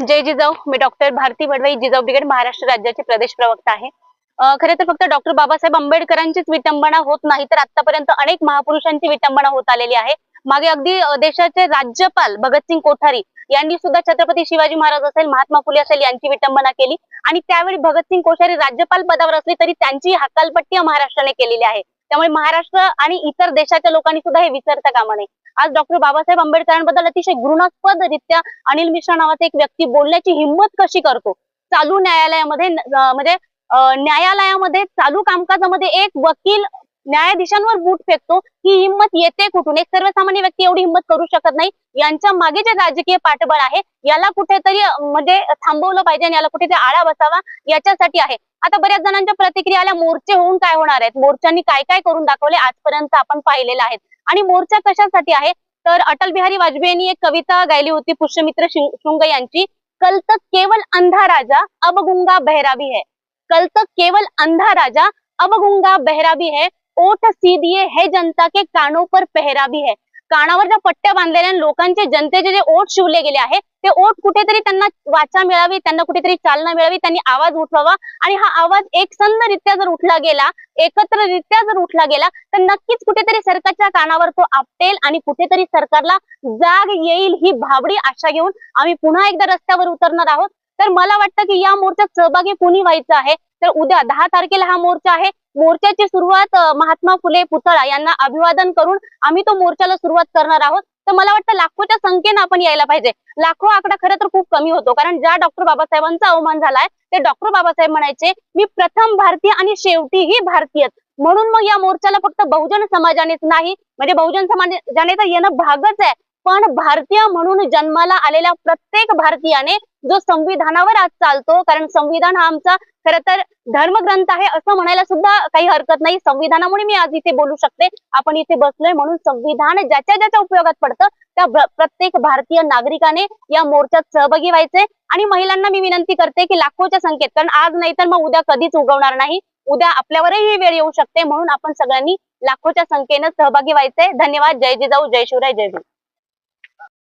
जय जिजाऊ. मी doctor Bharati Wadwai Jijau brigade Maharashtra राज्याचे प्रदेश प्रवक्ता आहे. खरे तर फक्त डॉक्टर बाबासाहेब आंबेडकरांचीच विटंबना होत नाही तर आतापर्यंत अनेक महापुरुषांची विटंबना होत आलेली आहे. मागे अगदी देशाचे राज्यपाल भगतसिंग कोठारी यांनी सुद्धा छत्रपती शिवाजी महाराज असेल महात्मा फुले असेल यांची विटंबना केली. आणि त्यावेळी भगतसिंग कोश्यारी राज्यपाल पदावर असले तरी त्यांची हकालपट्टी महाराष्ट्राने केलेली आहे. त्यामुळे महाराष्ट्र आणि इतर देशाच्या लोकांनी सुद्धा हे विसरता कामा नये. आज डॉक्टर बाबासाहेब आंबेडकरांबद्दल अतिशय घृणास्पद रित्या अनिल मिश्रा नावाचा एक व्यक्ती बोलण्याची हिंमत कशी करतो? चालू न्यायालयामध्ये म्हणजे न्यायालयामध्ये चालू कामकाजामध्ये एक वकील न्यायाधीशांवर बूट फेकतो. ही हिंमत येते कुठून? एक सर्वसामान्य व्यक्ती एवढी हिंमत करू शकत नाही. यांच्या मागे जे राजकीय पाठबळ आहे याला कुठेतरी म्हणजे थांबवलं पाहिजे आणि याला कुठेतरी आळा बसावा याच्यासाठी आहे. आता बऱ्याच जणांच्या प्रतिक्रिया आल्या मोर्चे होऊन काय होणार आहेत? मोर्चांनी काय काय करून दाखवले आजपर्यंत आपण पाहिलेलं आहे? आणि मोर्चा कशासाठी आहे? तर अटल बिहारी वाजपेयींनी एक कविता गायली होती पुष्यमित्र शृंग शुंग यांची. कल तक केवल अंधा राजा अब गुंगा बहरा भी है. कल तक केवल अंधा राजा अब गुंगा बहरा भी है. ओठ सीधिए है जनता के कानों पर पहरा भी है. कानावर ज्या पट्ट्या बांधलेल्या लोकांचे जनतेचे जे ओठ शिवले गेले आहे ते ओठ कुठेतरी त्यांना वाचा मिळावी त्यांना कुठेतरी चालना मिळावी त्यांनी आवाज उठवावा. आणि हा आवाज एकसंधरित्या जर उठला गेला एकत्ररित्या जर उठला गेला तर नक्कीच कुठेतरी सरकारच्या कानावर तो आपटेल आणि कुठेतरी सरकारला जाग येईल ही भाबडी आशा घेऊन आम्ही पुन्हा एकदा रस्त्यावर उतरणार आहोत. तर मला वाटतं की या मोर्चात सहभागी कुणी व्हायचं आहे? तर उद्या दहा तारखेला हा मोर्चा आहे. मोर्चाची सुरुवात महात्मा फुले पुतळा यांना अभिवादन करून आम्ही तो मोर्चाला सुरुवात करणार आहोत. तर मला वाटतं लाखोच्या संख्येनं आपण यायला पाहिजे. लाखो आकडा खरं तर खूप कमी होतो. कारण ज्या डॉक्टर बाबासाहेबांचा अवमान झालाय ते डॉक्टर बाबासाहेब म्हणायचे मी प्रथम भारतीय आणि शेवटीही भारतीय. म्हणून मग या मोर्चाला फक्त बहुजन समाजानेच नाही म्हणजे बहुजन समाजाने तर येणं भागच आहे. पण भारतीय म्हणून जन्माला आलेल्या प्रत्येक भारतीयाने जो संविधानावर आज चालतो कारण संविधान हा आमचा खर तर धर्मग्रंथ आहे असं म्हणायला सुद्धा काही हरकत नाही. संविधानामुळे मी आज इथे बोलू शकते. आपण इथे बसलोय म्हणून संविधान ज्याच्या ज्याच्या उपयोगात पडतं त्या प्रत्येक भारतीय नागरिकाने या मोर्चात सहभागी व्हायचे. आणि महिलांना मी विनंती करते की लाखोच्या संख्येत कारण आज नाही तर मग उद्या कधीच उगवणार नाही. उद्या आपल्यावरही ही वेळ येऊ शकते म्हणून आपण सगळ्यांनी लाखोच्या संख्येनं सहभागी व्हायचंय धन्यवाद. जय जिजाऊ. जय शिवराय. जय भीम